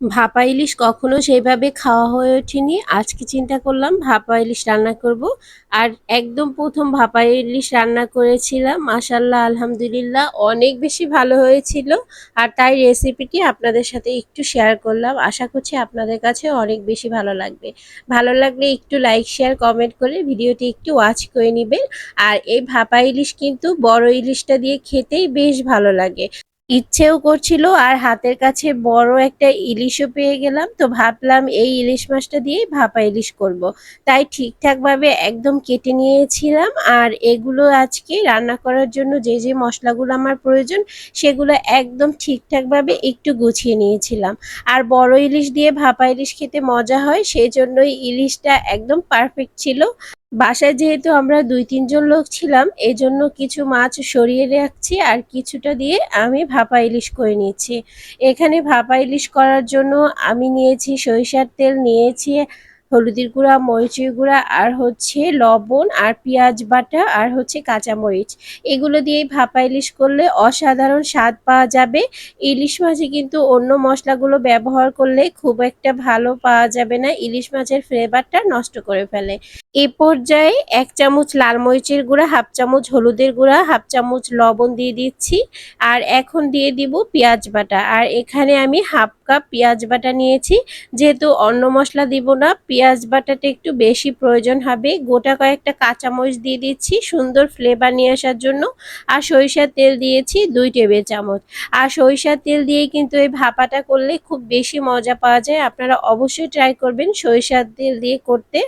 ভাপা ইলিশ কখনো সেইভাবে খাওয়া হয়ে ওঠেনি। আজকে চিন্তা করলাম, ভাপা ইলিশ রান্না করব। আর একদম প্রথম ভাপা ইলিশ রান্না করেছিলাম মাসাল্লাহ আলহামদুলিল্লাহ, অনেক বেশি ভালো হয়েছিল। আর তাই রেসিপিটি আপনাদের সাথে একটু শেয়ার করলাম। আশা করছি আপনাদের কাছে অনেক বেশি ভালো লাগবে। ভালো লাগলে একটু লাইক, শেয়ার, কমেন্ট করে ভিডিওটি একটু ওয়াচ করে নেবেন। আর এই ভাপা ইলিশ কিন্তু বড় ইলিশটা দিয়ে খেতেই বেশ ভালো লাগে। ইচ্ছেও করছিল আর হাতের কাছে বড় একটা ইলিশও পেয়ে গেলাম। তো ভাবলাম এই ইলিশ মাছটা দিয়েই ভাপা ইলিশ করব। তাই ঠিকঠাকভাবে একদম কেটে নিয়েছিলাম আর এগুলো আজকে রান্না করার জন্য যে যে মশলাগুলো আমার প্রয়োজন সেগুলো একদম ঠিকঠাকভাবে একটু গুছিয়ে নিয়েছিলাম। আর বড় ইলিশ দিয়ে ভাপা ইলিশ খেতে মজা হয় সেই জন্যই ইলিশটা একদম পারফেক্ট ছিল। বাসায় যেহেতু আমরা দুই, তিনজন লোক ছিলাম এই জন্য কিছু মাছ সরিয়ে রাখছি আর কিছুটা দিয়ে আমি ভাপা ইলিশ করে নিয়েছি। এখানে ভাপা ইলিশ করার জন্য আমি নিয়েছি সরিষার তেল, নিয়েছি হলুদের গুঁড়া, মরিচের গুঁড়া, আর হচ্ছে লবণ, আর পেঁয়াজ বাটা, আর হচ্ছে কাঁচামরিচ। এগুলো দিয়ে ভাপা ইলিশ করলে অসাধারণ স্বাদ পাওয়া যাবে। ইলিশ মাছে কিন্তু অন্য মশলাগুলো ব্যবহার করলে খুব একটা ভালো পাওয়া যাবে না। ইলিশ মাছের ফ্লেভারটা নষ্ট করে ফেলে। এ পর্যায়ে এক চামচ লাল মরিচের গুঁড়া, হাফ চামচ হলুদের গুঁড়া, হাফ চামচ লবণ দিয়ে দিচ্ছি। আর এখন দিয়ে দিব পেঁয়াজ বাটা। আর এখানে আমি হাফ কাপ পেঁয়াজ বাটা নিয়েছি। যেহেতু অন্য মশলা দিব না, পেঁয়াজ বাটাটা একটু বেশি প্রয়োজন হবে। গোটা কয়েকটা কাঁচামরিচ দিয়ে দিচ্ছি সুন্দর ফ্লেভার নিয়ে আসার জন্য। আর সরিষার তেল দিয়েছি দুই টেবিল চামচ। আর সরিষার তেল দিয়েই কিন্তু এই ভাপাটা করলে খুব বেশি মজা পাওয়া যায়। আপনারা অবশ্যই ট্রাই করবেন সরিষার তেল দিয়ে করতে।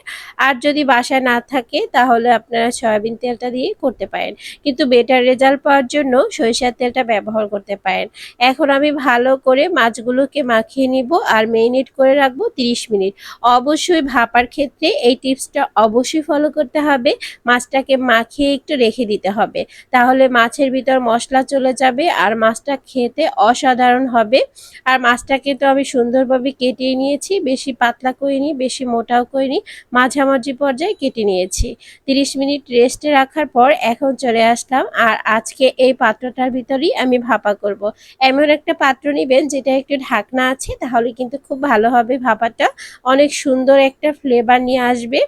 আর যদি বাসায় না থাকে, তাহলে আপনারা সয়াবিন তেলটা দিয়ে করতে পারেন। কিন্তু বেটার রেজাল্ট পাওয়ার জন্য সরিষার তেলটা ব্যবহার করতে পারেন। এখন আমি ভালো করে মাছগুলোকে মাখিয়ে নিব আর মেরিনেট করে রাখব 30 মিনিট। অবশ্যই ভাপার ক্ষেত্রে এই টিপসটা অবশ্যই ফলো করতে হবে। মাছটাকে মাখিয়ে একটু রেখে দিতে হবে। তাহলে মাছের ভিতর মশলা চলে যাবে আর মাছটা খেতে অসাধারণ হবে। আর মাছটাকে তো আমি সুন্দরভাবে কেটে নিয়েছি, বেশি পাতলা করিনি, বেশি মোটাও করিনি। মাঝামাঝি পর্যায়ে কেটে নিয়েছি। 30 মিনিট রেস্টে রাখার পর এখন চলে আসলাম আর আজকে এই পাত্রটার ভিতরেই আমি ভাপা করব। এমন একটা পাত্র নেবেন যেটা একটু ঢাকনা আছে, তাহলে কিন্তু খুব ভালো হবে ভাপাটা। অনেক সুন্দর একটা ফ্লেভার নিয়ে আসবে।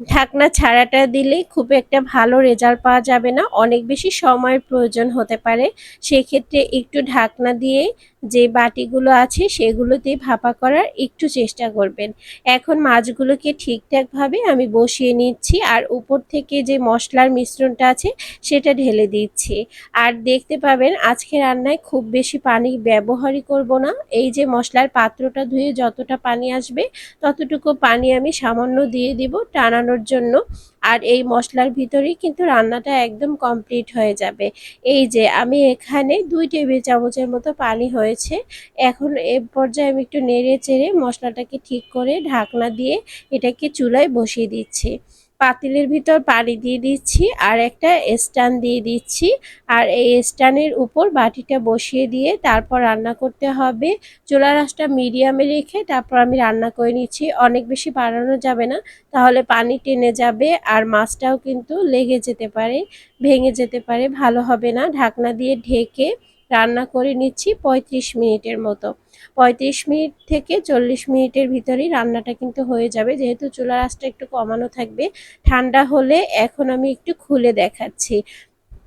ঢাকনা ছাড়াটা দিলে খুব একটা ভালো রেজাল্ট পাওয়া যাবে না। অনেক বেশি সময়ের প্রয়োজন হতে পারে। সেক্ষেত্রে একটু ঢাকনা দিয়ে যে বাটিগুলো আছে সেগুলোতে ভাপা করার একটু চেষ্টা করবেন। এখন মাছগুলোকে ঠিকঠাকভাবে আমি বসিয়ে নিচ্ছি আর উপর থেকে যে মশলার মিশ্রণটা আছে সেটা ঢেলে দিচ্ছি। আর দেখতে পাবেন আজকে রান্নায় খুব বেশি পানি ব্যবহারই করব না। এই যে মশলার পাত্রটা ধুয়ে যতটা পানি আসবে ততটুকু পানি আমি সামান্য দিয়ে দিব। টানানোর জন্য। আর এই মশলার ভিতরেই কিন্তু রান্নাটা একদম কমপ্লিট হয়ে যাবে। এই যে আমি এখানে দুই টেবিল চামচের মতো পানি হয়েছে। এখন এ পর্যায়ে আমি একটু নেড়ে চেড়ে মশলাটাকে ঠিক করে ঢাকনা দিয়ে এটাকে চুলায় বসিয়ে দিচ্ছি। পাতিলের ভিতর পানি দিয়ে দিচ্ছি আর একটা স্ট্যান্ড দিয়ে দিচ্ছি। আর এই স্ট্যান্ডের উপর বাটিটা বসিয়ে দিয়ে তারপর রান্না করতে হবে। চুলা রাসটা মিডিয়ামে রেখে তারপর আমি রান্না করে নিচ্ছি। অনেক বেশি বাড়ানো যাবে না, তাহলে পানি টেনে যাবে আর মাছটাও কিন্তু লেগে যেতে পারে, ভেঙে যেতে পারে, ভালো হবে না। ঢাকনা দিয়ে ঢেকে রান্না করে নিচ্ছি ৩৫ মিনিটের মতো। ৩৫ মিনিট থেকে চল্লিশ মিনিটের ভিতরেই রান্নাটা কিন্তু হয়ে যাবে। যেহেতু চুলার আঁচটা একটু কমানো থাকবে, ঠান্ডা হলে এখন আমি একটু খুলে দেখাচ্ছি।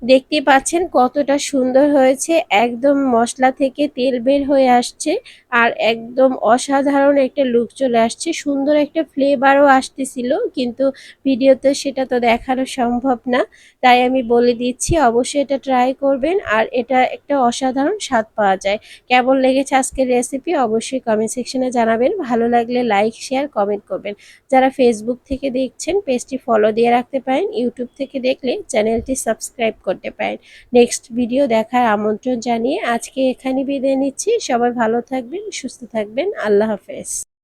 দেখতে পাচ্ছেন কতটা সুন্দর হয়েছে, একদম মশলা থেকে তেল বের হয়ে আসছে আর একদম অসাধারণ একটা লুক চলে আসছে। সুন্দর একটা ফ্লেভারও আসতেছিল, কিন্তু ভিডিওতে সেটা তো দেখানো সম্ভব না। তাই আমি বলে দিচ্ছি, অবশ্যই এটা ট্রাই করবেন আর এটা একটা অসাধারণ স্বাদ পাওয়া যায়। কেমন লেগেছে আজকের রেসিপি অবশ্যই কমেন্ট সেকশনে জানাবেন। ভালো লাগলে লাইক শেয়ার কমেন্ট করবেন। যারা ফেসবুক থেকে দেখছেন পেজটি ফলো দিয়ে রাখতে পারেন ইউটিউব থেকে দেখলে চ্যানেলটি সাবস্ক্রাইব করতে পারেন। নেক্সট ভিডিও দেখার আমন্ত্রণ জানিয়ে আজকে এখানে বিদায় নিচ্ছি। সবাই ভালো থাকবেন, সুস্থ থাকবেন। আল্লাহ হাফেজ।